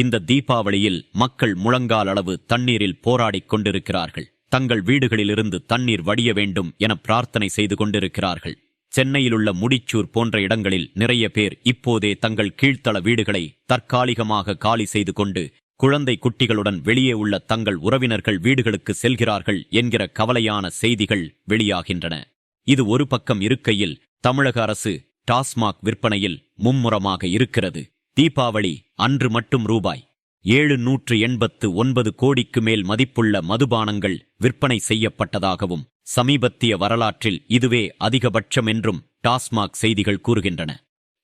இந்த தீபாவளியில் மக்கள் முழங்கால் அளவு தண்ணீரில் போராடிக் கொண்டிருக்கிறார்கள். தங்கள் வீடுகளிலிருந்து தண்ணீர் வடிய வேண்டும் என பிரார்த்தனை செய்து கொண்டிருக்கிறார்கள். சென்னையிலுள்ள முடிச்சூர் போன்ற இடங்களில் நிறைய பேர் இப்போதே தங்கள் கீழ்த்தள வீடுகளை தற்காலிகமாக காலி செய்து கொண்டு குழந்தை குட்டிகளுடன் வெளியே உள்ள தங்கள் உறவினர்கள் வீடுகளுக்கு செல்கிறார்கள் என்கிற கவலையான செய்திகள் வெளியாகின்றன. இது ஒரு பக்கம் இருக்கையில் தமிழக அரசு டாஸ்மாக் விற்பனையில் மும்முரமாக இருக்கிறது. தீபாவளி அன்று மட்டும் ரூபாய் ஏழு நூற்று எண்பத்து ஒன்பது கோடிக்கு மேல் மதிப்புள்ள மதுபானங்கள் விற்பனை செய்யப்பட்டதாகவும் சமீபத்திய வரலாற்றில் இதுவே அதிகபட்சம் என்றும் டாஸ்மாக் செய்திகள் கூறுகின்றன.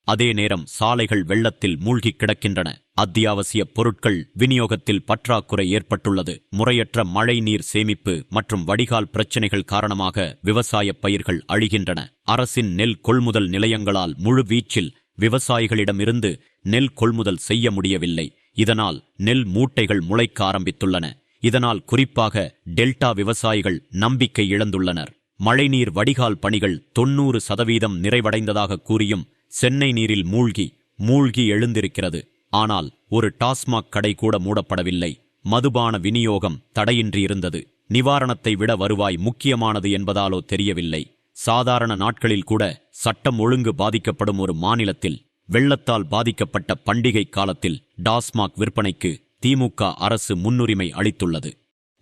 அதே நேரம் சாலைகள் வெள்ளத்தில் மூழ்கிக் கிடக்கின்றன. அத்தியாவசிய பொருட்கள் விநியோகத்தில் பற்றாக்குறை ஏற்பட்டுள்ளது. முறையற்ற மழைநீர் சேமிப்பு மற்றும் வடிகால் பிரச்சினைகள் காரணமாக விவசாய பயிர்கள் அழிகின்றன. அரசின் நெல் கொள்முதல் நிலையங்களால் முழு வீச்சில் விவசாயிகளிடமிருந்து நெல் கொள்முதல் செய்ய முடியவில்லை. இதனால் நெல் மூட்டைகள் முளைக்க ஆரம்பித்துள்ளன. இதனால் குறிப்பாக டெல்டா விவசாயிகள் நம்பிக்கை இழந்துள்ளனர். மழைநீர் வடிகால் பணிகள் தொன்னூறு சதவீதம் நிறைவடைந்ததாக கூறியும் சென்னை நீரில் மூழ்கி மூழ்கி எழுந்திருக்கிறது. ஆனால் ஒரு டாஸ்மாக் கடை கூட மூடப்படவில்லை. மதுபான விநியோகம் தடையின்றி இருந்தது. நிவாரணத்தை விட வருவாய் முக்கியமானது என்பதாலோ தெரியவில்லை. சாதாரண நாட்களில் கூட சட்டம் ஒழுங்கு பாதிக்கப்படும் ஒரு மாநிலத்தில் வெள்ளத்தால் பாதிக்கப்பட்ட பண்டிகை காலத்தில் டாஸ்மாக் விற்பனைக்கு திமுக அரசு முன்னுரிமை அளித்துள்ளது.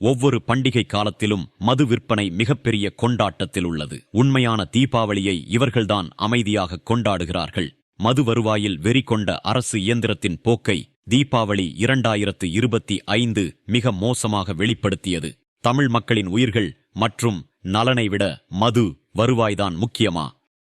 ஒவ்வொரு பண்டிகை காலத்திலும் மது விற்பனை மிகப்பெரிய கொண்டாட்டத்தில் உள்ளது. உண்மையான தீபாவளியை இவர்கள்தான் அமைதியாக கொண்டாடுகிறார்கள். மது வருவாயில் வெறி கொண்ட அரசு இயந்திரத்தின் போக்கை தீபாவளி இரண்டாயிரத்து இருபத்தி ஐந்து மிக மோசமாக வெளிப்படுத்தியது. தமிழ் மக்களின் உயிர்கள் மற்றும் நலனை விட மது வருவாய்தான் முக்கியமா?